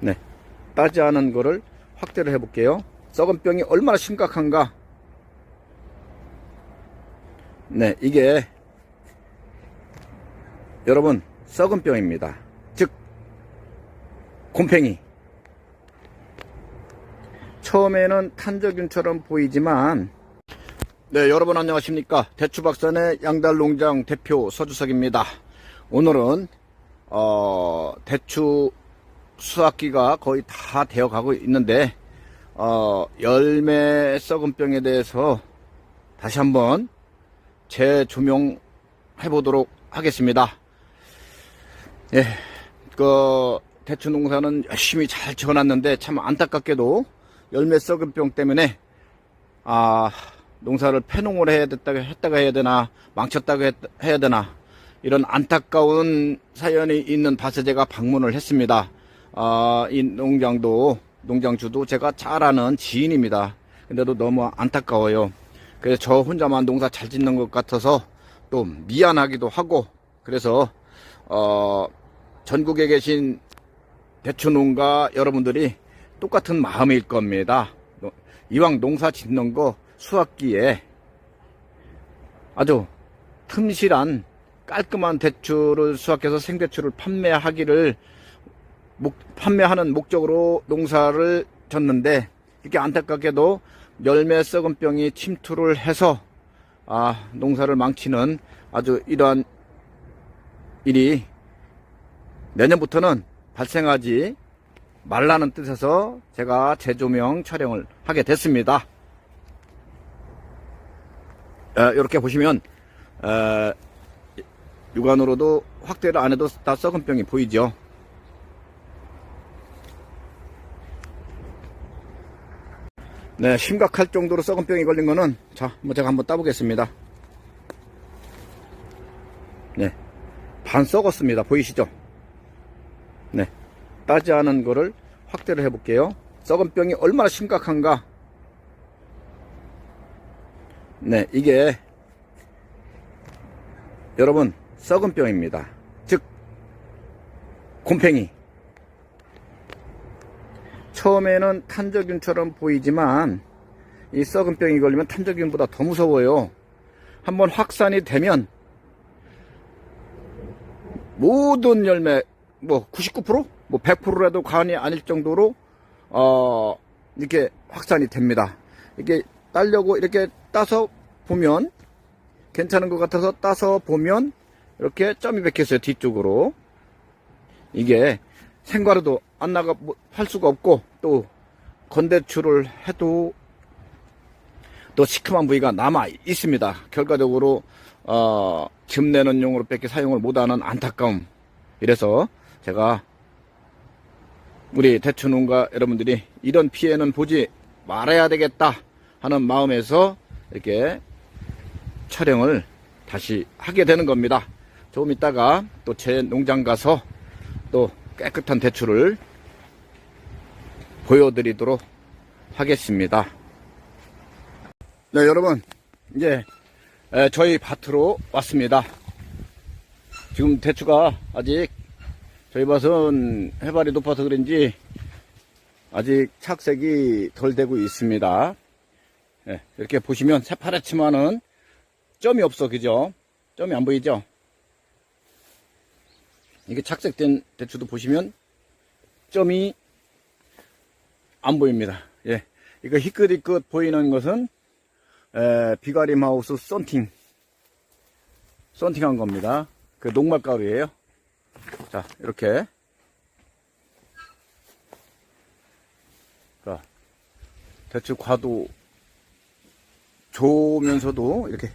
네. 따지 않은 거를 확대를 해볼게요. 썩은 병이 얼마나 심각한가. 네, 이게 여러분 썩은 병입니다. 즉 곰팡이. 처음에는 탄저균처럼 보이지만 네, 여러분 안녕하십니까? 대추박산의 양달 농장 대표 서주석입니다. 오늘은 어, 대추 수확기가 거의 다 되어 가고 있는데 어, 열매 썩은 병에 대해서 다시 한번 재조명해 보도록 하겠습니다. 예, 그 대추 농사는 열심히 잘 지어놨는데 참 안타깝게도 열매 썩은 병 때문에 아 농사를 폐농을 해야 됐다가 했다가 해야 되나 망쳤다가 했- 해야 되나 이런 안타까운 사연이 있는 밭에 제가 방문을 했습니다. 아, 이 농장도 농장주도 제가 잘 아는 지인입니다. 근데도 너무 안타까워요. 그래서 저 혼자만 농사 잘 짓는 것 같아서 또 미안하기도 하고 그래서 어, 전국에 계신 대추 농가 여러분들이 똑같은 마음일 겁니다. 노- 이왕 농사 짓는 거 수확기에 아주 틈실한 깔끔한 대추를 수확해서 생대추를 판매하기를 목- 판매하는 목적으로 농사를 졌는데 이렇게 안타깝게도 열매 썩은 병이 침투를 해서 아 농사를 망치는 아주 이러한 일이 내년부터는 발생하지 말라는 뜻에서 제가 재조명 촬영을 하게 됐습니다. 이렇게 보시면 에, 육안으로도 확대를 안 해도 다 썩은 병이 보이죠. 네, 심각할 정도로 썩은 병이 걸린 거는 자, 뭐 제가 한번 따보겠습니다. 네, 반 썩었습니다. 보이시죠? 네, 따지 않은 거를 확대를 해볼게요. 썩은 병이 얼마나 심각한가? 네, 이게 여러분 썩은 병입니다. 즉 곰팡이. 처음에는 탄저균처럼 보이지만 이 썩은 병이 걸리면 탄저균보다 더 무서워요. 한번 확산이 되면 모든 열매 뭐 99%? 뭐 100%라도 과언이 아닐 정도로 어 이렇게 확산이 됩니다. 이게 따려고 이렇게 따서 보면 괜찮은 것 같아서 따서 보면 이렇게 점이 박혔어요 뒤쪽으로 이게 생과로도 안 나가 뭐 할 수가 없고 또 건대추를 해도 또 시큼한 부위가 남아 있습니다. 결과적으로 어, 즙 내는 용으로밖에 사용을 못하는 안타까움. 이래서 제가 우리 대추 농가 여러분들이 이런 피해는 보지 말아야 되겠다 하는 마음에서 이렇게 촬영을 다시 하게 되는 겁니다. 조금 있다가 또 제 농장 가서 또 깨끗한 대추를 보여드리도록 하겠습니다. 네, 여러분, 이제 에, 저희 밭으로 왔습니다. 지금 대추가 아직 저희 밭은 해발이 높아서 그런지 아직 착색이 덜 되고 있습니다. 예, 이렇게 보시면 새파랗지만은 점이 없어, 그죠? 점이 안 보이죠? 이게 착색된 대추도 보시면 점이 안 보입니다. 예. 이거 희끗희끗 보이는 것은 에, 비가림 하우스 썬팅 썬팅한 겁니다. 그 녹말 가루예요. 자, 이렇게 자, 대추 과도 좋으면서도 이렇게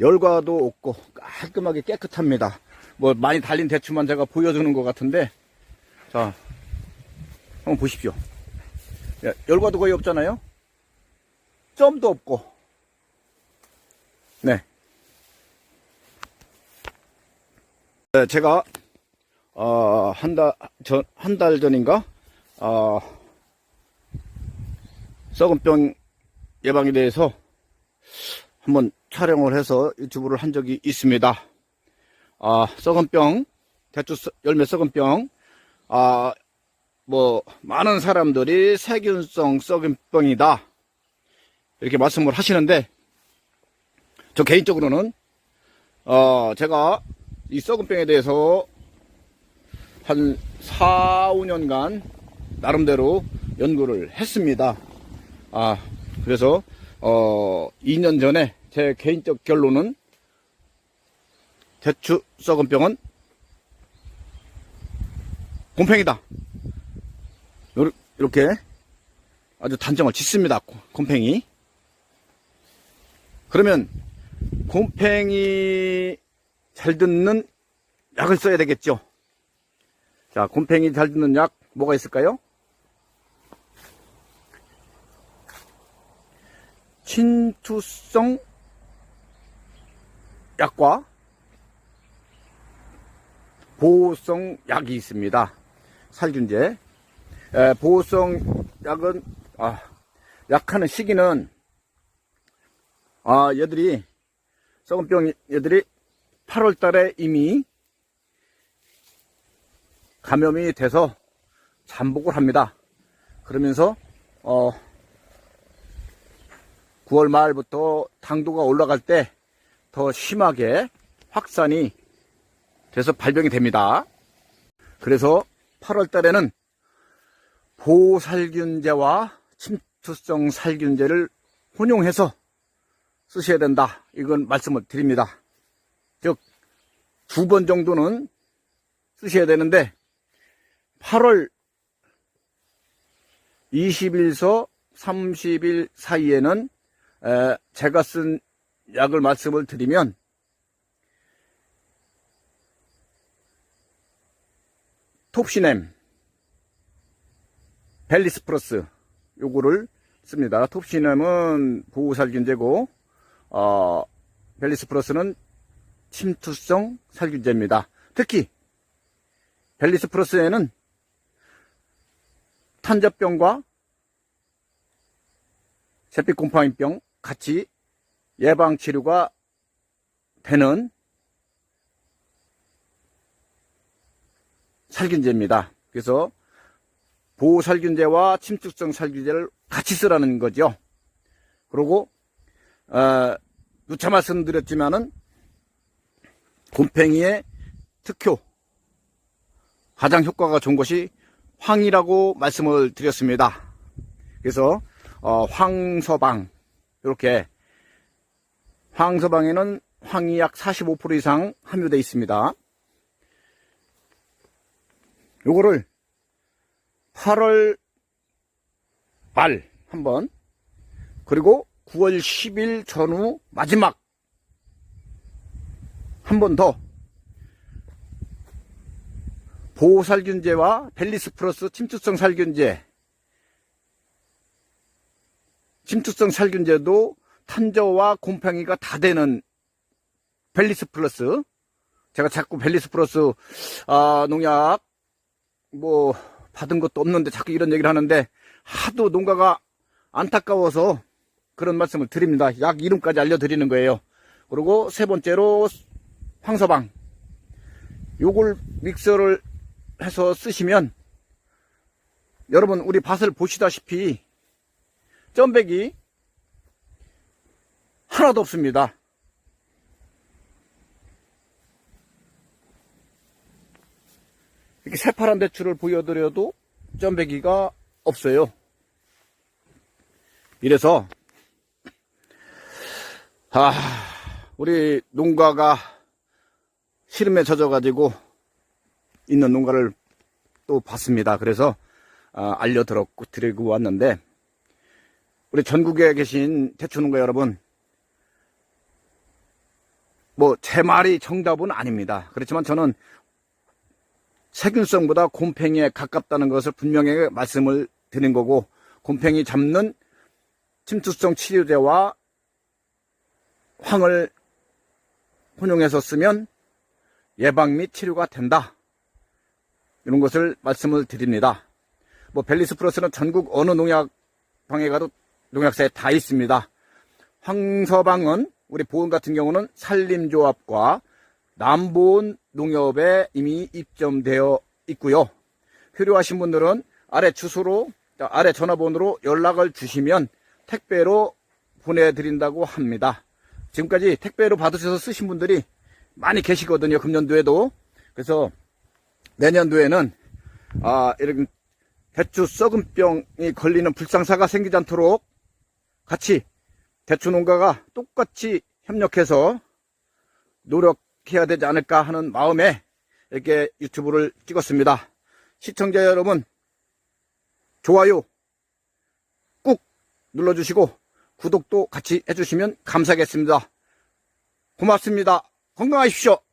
열과도 없고 깔끔하게 깨끗합니다. 뭐 많이 달린 대추만 제가 보여주는 것 같은데 자 한번 보십시오. 야, 열과도 거의 없잖아요. 점도 없고 네. 네, 제가 어, 한달전한 달 전인가 어, 썩은 병 예방에 대해서 한번 촬영을 해서 유튜브를 한 적이 있습니다. 아, 썩은 병, 대추 썩- 열매 썩은 병, 아, 뭐 많은 사람들이 세균성 썩은병이다 이렇게 말씀을 하시는데 저 개인적으로는 어 제가 이 썩은병에 대해서 한 4, 5년간 나름대로 연구를 했습니다. 아 그래서 어 2년 전에 제 개인적 결론은 대추 썩은병은 곰팽이다. 이렇게 아주 단정을 짓습니다. 곰- 곰팽이. 그러면 곰팽이 잘 듣는 약을 써야 되겠죠. 자, 곰팽이 잘 듣는 약 뭐가 있을까요? 친투성 약과 보호성 약이 있습니다. 살균제. 에, 보호성 약은 아, 약하는 시기는 아 얘들이 썩은병 얘들이 8월 달에 이미 감염이 돼서 잠복을 합니다. 그러면서 어 9월 말부터 당도가 올라갈 때 더 심하게 확산이 돼서 발병이 됩니다. 그래서 8월 달에는 보살균제와 침투성 살균제를 혼용해서 쓰셔야 된다. 이건 말씀을 드립니다. 즉, 두 번 정도는 쓰셔야 되는데, 8월 20일서 30일 사이에는 에, 제가 쓴 약을 말씀을 드리면 톱시넴, 벨리스 플러스 요거를 씁니다. 톱시넴은 보호살균제고 어, 벨리스 플러스는 침투성 살균제입니다. 특히 벨리스 플러스에는 탄저병과 세피콤파인병 같이 예방 치료가 되는 살균제입니다. 그래서 보호살균제와 침투성 살균제를 같이 쓰라는 거죠. 그리고 어, 누차 말씀드렸지만은 곰팽이의 특효 가장 효과가 좋은 것이 황이라고 말씀을 드렸습니다. 그래서 어, 황서방 이렇게 황서방에는 황이 약 45% 이상 함유되어 있습니다. 요거를 8월 말 한번 그리고 9월 10일 전후 마지막 한 번 더 보호살균제와 벨리스 플러스 침투성 살균제 침투성 살균제도 탄저와 곰팡이가 다 되는 벨리스 플러스 제가 자꾸 벨리스 플러스 아, 농약 뭐 받은 것도 없는데 자꾸 이런 얘기를 하는데 하도 농가가 안타까워서 그런 말씀을 드립니다. 약 이름까지 알려드리는 거예요. 그리고 세 번째로 황서방 요걸 믹서를 해서 쓰시면 여러분 우리 밭을 보시다시피 점백이 하나도 없습니다. 이렇게 새파란 대추를 보여드려도 점백이가 없어요. 이래서 아 우리 농가가 시름에 젖어가지고 있는 농가를 또 봤습니다. 그래서 아, 알려드렸고 드리고 왔는데 우리 전국에 계신 대추 농가 여러분 뭐 제 말이 정답은 아닙니다. 그렇지만 저는 세균성보다 곰팽이에 가깝다는 것을 분명히 말씀을 드린 거고 곰팽이 잡는 침투성 치료제와 황을 혼용해서 쓰면 예방 및 치료가 된다. 이런 것을 말씀을 드립니다. 뭐 벨리스 플러스는 전국 어느 농약방에 가도 농약사에 다 있습니다. 황서방은 우리 보은 같은 경우는 산림조합과 남보은 농협에 이미 입점되어 있고요. 필요하신 분들은 아래 주소로 자, 아래 전화번호로 연락을 주시면 택배로 보내드린다고 합니다. 지금까지 택배로 받으셔서 쓰신 분들이 많이 계시거든요. 금년도에도. 그래서 내년도에는 아, 이런 대추 썩은병이 걸리는 불상사가 생기지 않도록 같이 대추 농가가 똑같이 협력해서 노력 해야 되지 않을까 하는 마음에 이렇게 유튜브를 찍었습니다. 시청자 여러분, 좋아요 꾹 눌러주시고 구독도 같이 해주시면 감사하겠습니다. 고맙습니다. 건강하십시오.